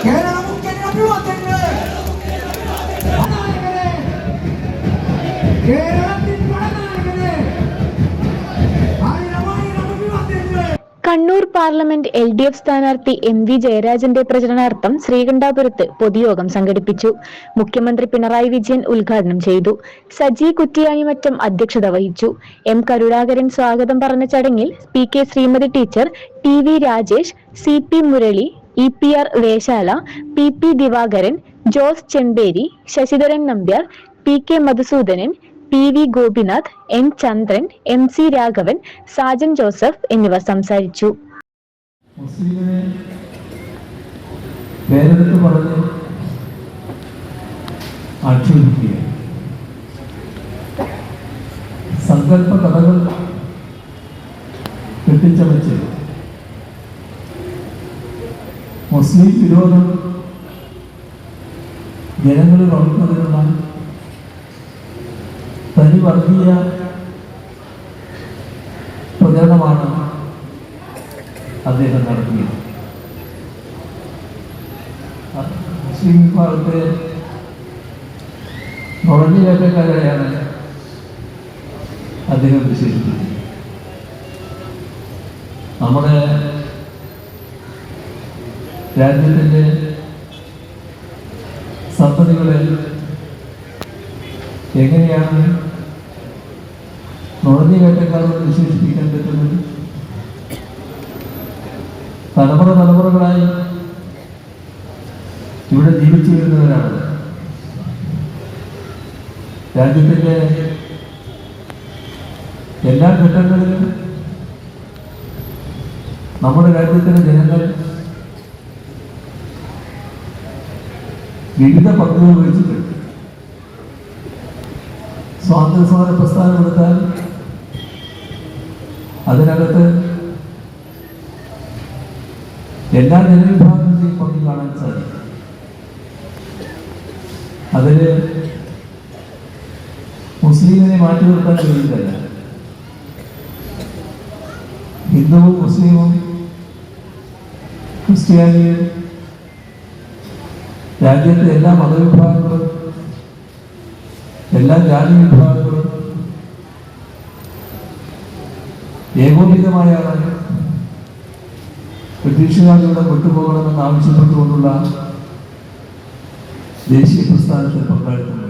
Kerala Kannur parliament L D F സ്ഥാനാർത്ഥി M V ജയരാജന്റെ പ്രചരണാർത്ഥം ശ്രീകണ്ഠാപുരത്ത് പൊതുയോഗം സംഘടിപ്പിച്ചു. മുഖ്യമന്ത്രി പിണറായി വിജയൻ ഉദ്ഘാടനം ചെയ്തു. സജി കുറ്റിയായി മറ്റം അധ്യക്ഷത വഹിച്ചു. എം കരുണാകരൻ സ്വാഗതം പറഞ്ഞ ചടങ്ങിൽ P Sreemathi teacher T V Rajesh C P Murali E P R Veshala P P Divakaran Jose Chemperi Sasidharan Nambiar P K Madhusoodanan P V Gopinath N Chandran M C Raghavan Sajan Joseph എന്നിവർ സംസാരിച്ചു. സങ്കല്പ കഥകൾ കെട്ടിച്ചമച്ച് മുസ്ലിം വിരോധം ജനങ്ങളിൽ വളർന്നതിനുള്ള തനി വർഗീയ പ്രചരണമാണ് അദ്ദേഹം നടത്തിയത്. മുസ്ലിം വിഭാഗത്തെ നുഴഞ്ഞുകയറ്റക്കാരെയാണ് അദ്ദേഹം വിശേഷിപ്പിച്ചത് നമ്മുടെ രാജ്യത്തിന്റെ സന്തതികളെ എങ്ങനെയാണ് നുഴഞ്ഞുകയറ്റക്കാരോട് വിശേഷിപ്പിക്കാൻ പറ്റുന്നത്? തലമുറ തലമുറകളായി ഇവിടെ ജീവിച്ചു വരുന്നവരാണ്. രാജ്യത്തിന്റെ എല്ലാ ഘട്ടങ്ങളിലും നമ്മുടെ രാജ്യത്തിലെ ജനങ്ങൾ വിവിധ പങ്കുകൾ വഹിച്ചിട്ടുണ്ട് സ്വാതന്ത്ര്യ സമര പ്രസ്ഥാനം എടുത്താൽ അതിനകത്ത് എല്ലാ ജനവിഭാഗത്തിന്റെയും പങ്ക് കാണാൻ സാധിക്കും. അതിൽ മുസ്ലിമിനെ മാറ്റി നിർത്താൻ കഴിയില്ല ഹിന്ദുവും മുസ്ലിമും ക്രിസ്ത്യാനിയും രാജ്യത്തെ എല്ലാ മതവിഭാഗങ്ങളും എല്ലാ ജാതി വിഭാഗങ്ങളും ഏകോപിതമായാണ് ബ്രിട്ടീഷുകാരിലൂടെ കൊണ്ടുപോകണമെന്ന് ആവശ്യപ്പെട്ടുകൊണ്ടുള്ള ദേശീയ പ്രസ്ഥാനത്തിൽ പങ്കാളിത്തം